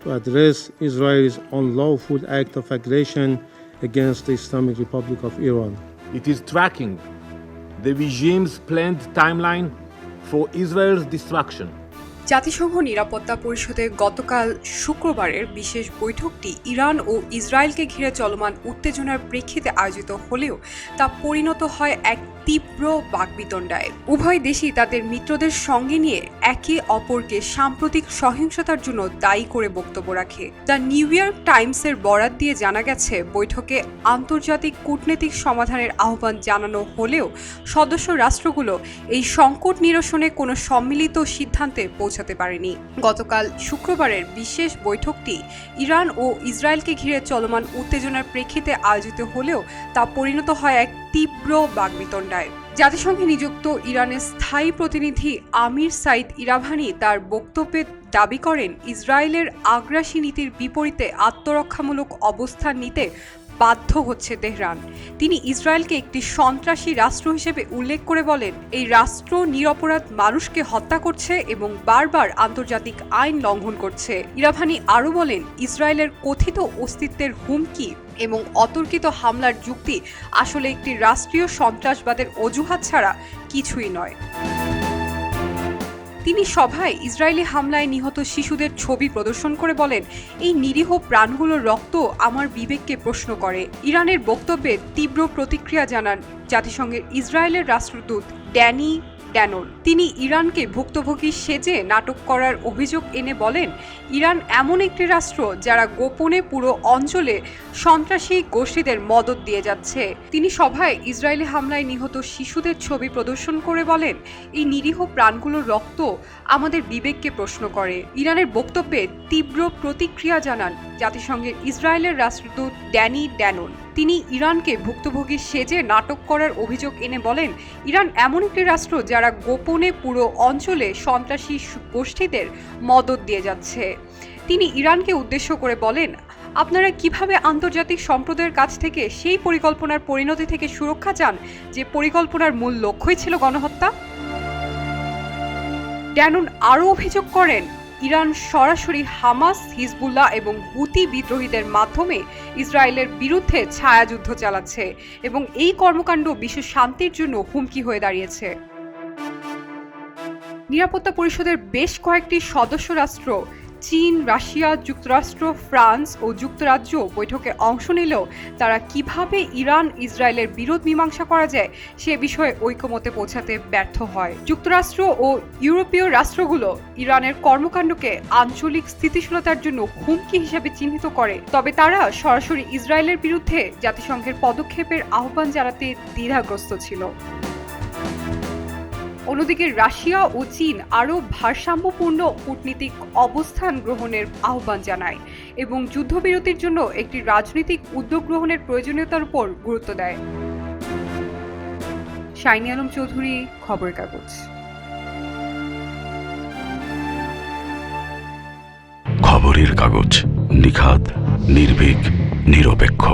to address Israel's unlawful act of aggression against the Islamic Republic of Iran. It is tracking the regime's planned timeline for Israel's destruction. জাতিসংঘ নিরাপত্তা পরিষদে গতকাল শুক্রবারের বিশেষ বৈঠকটি Iran ও ইসরায়েলকে ঘিরে চলমান উত্তেজনার প্রেক্ষিতে আয়োজিত হলেও তা পরিণত হয় এক তীব্র বাকবিতণ্ডায়। উভয় দেশই তাদের মিত্রদের সঙ্গে নিয়ে একে অপরকে সাম্প্রতিক সহিংসতার জন্য দায়ী করে বক্তব্য রাখে। দ্য নিউ ইয়র্ক টাইমসের বরাত দিয়ে জানা গেছে, বৈঠকে আন্তর্জাতিক কূটনৈতিক সমাধানের আহ্বান জানানো হলেও সদস্য রাষ্ট্রগুলো এই সংকট নিরসনে কোনো সম্মিলিত সিদ্ধান্তে পৌঁছাতে পারেনি। গতকাল শুক্রবারের বিশেষ বৈঠকটি ইরান ও ইসরায়েলকে ঘিরে চলমান উত্তেজনার প্রেক্ষিতে আয়োজিত হলেও তা পরিণত হয় এক তীব্র বাগবিতণ্ডায় জাতিসংঘে নিযুক্ত ইরানের স্থায়ী প্রতিনিধি আমির সাইদ ইরাভানি তার বক্তব্যে দাবি করেন, ইসরায়েলের আগ্রাসী নীতির বিপরীতে আত্মরক্ষামূলক অবস্থান নিতে বাধ্য হচ্ছে তেহরান। তিনি ইসরায়েলকে একটি সন্ত্রাসী রাষ্ট্র হিসেবে উল্লেখ করে বলেন, এই রাষ্ট্র নিরপরাধ মানুষকে হত্যা করছে এবং বারবার আন্তর্জাতিক আইন লঙ্ঘন করছে। ইরাভানি আরও বলেন, ইসরায়েলের কথিত অস্তিত্বের হুমকি এবং অতর্কিত হামলার যুক্তি আসলে একটি রাষ্ট্রীয় সন্ত্রাসবাদের অজুহাত ছাড়া কিছুই নয়। তিনি সভায় ইসরায়েলি হামলায় নিহত শিশুদের ছবি প্রদর্শন করে বলেন, এই নিরীহ প্রাণগুলোর রক্ত আমার বিবেককে প্রশ্ন করে। ইরানের বক্তব্যে তীব্র প্রতিক্রিয়া জানান জাতিসংঘের ইসরায়েলের রাষ্ট্রদূত ড্যানি ড্যানোল তিনি ইরানকে ভুক্তভোগী সেজে নাটক করার অভিযোগ এনে বলেন, ইরান এমন একটি রাষ্ট্র যারা গোপনে পুরো অঞ্চলে সন্ত্রাসী গোষ্ঠীদের মদত দিয়ে যাচ্ছে। তিনি সভায় ইসরায়েলি হামলায় নিহত শিশুদের ছবি প্রদর্শন করে বলেন, এই নিরীহ প্রাণগুলোর রক্ত আমাদের বিবেককে প্রশ্ন করে। ইরানের বক্তব্যে তীব্র প্রতিক্রিয়া জানান জাতিসংঘের ইসরায়েলের রাষ্ট্রদূত ড্যানি ড্যানোন। তিনি ইরানকে ভুক্তভোগী সেজে নাটক করার অভিযোগ এনে বলেন, ইরান এমন একটি রাষ্ট্র যারা গোপনে পুরো অঞ্চলে সন্ত্রাসী গোষ্ঠীদের মদত দিয়ে যাচ্ছে। তিনি ইরানকে উদ্দেশ্য করে বলেন, আপনারা কীভাবে আন্তর্জাতিক সম্প্রদায়ের কাছ থেকে সেই পরিকল্পনার পরিণতি থেকে সুরক্ষা চান যে পরিকল্পনার মূল লক্ষ্যই ছিল গণহত্যা? ড্যানুন আরও অভিযোগ করেন ইরান সরাসরি হামাস, হিজবুল্লাহ এবং হুতি বিদ্রোহীদের মাধ্যমে ইসরায়েলের বিরুদ্ধে ছায়াযুদ্ধ চালাচ্ছে এবং এই কর্মকাণ্ড বিশ্ব শান্তির জন্য হুমকি হয়ে দাঁড়িয়েছে। নিরাপত্তা পরিষদের বেশ কয়েকটি সদস্য রাষ্ট্র চীন, রাশিয়া, যুক্তরাষ্ট্র, ফ্রান্স ও যুক্তরাজ্য বৈঠকে অংশ নিলেও তারা কীভাবে ইরান, ইসরায়েলের বিরোধ মীমাংসা করা যায় সে বিষয়ে ঐকমতে পৌঁছাতে ব্যর্থ হয়। যুক্তরাষ্ট্র ও ইউরোপীয় রাষ্ট্রগুলো ইরানের কর্মকাণ্ডকে আঞ্চলিক স্থিতিশীলতার জন্য হুমকি হিসেবে চিহ্নিত করে, তবে তারা সরাসরি ইসরায়েলের বিরুদ্ধে জাতিসংঘের পদক্ষেপের আহ্বান জানাতে দ্বিধাগ্রস্ত ছিল। অন্যদিকে রাশিয়া ও চীন আরও ভারসাম্যপূর্ণ কূটনীতিক অবস্থান গ্রহণের আহ্বান জানায় এবং যুদ্ধবিরতির জন্য একটি রাজনৈতিক উদ্যোগ গ্রহণের প্রয়োজনীয়তার উপর গুরুত্ব দেয়। শাইনি আলম চৌধুরী, খবরের কাগজ। খবরের কাগজ নিখাত নির্ভীক, নিরপেক্ষ।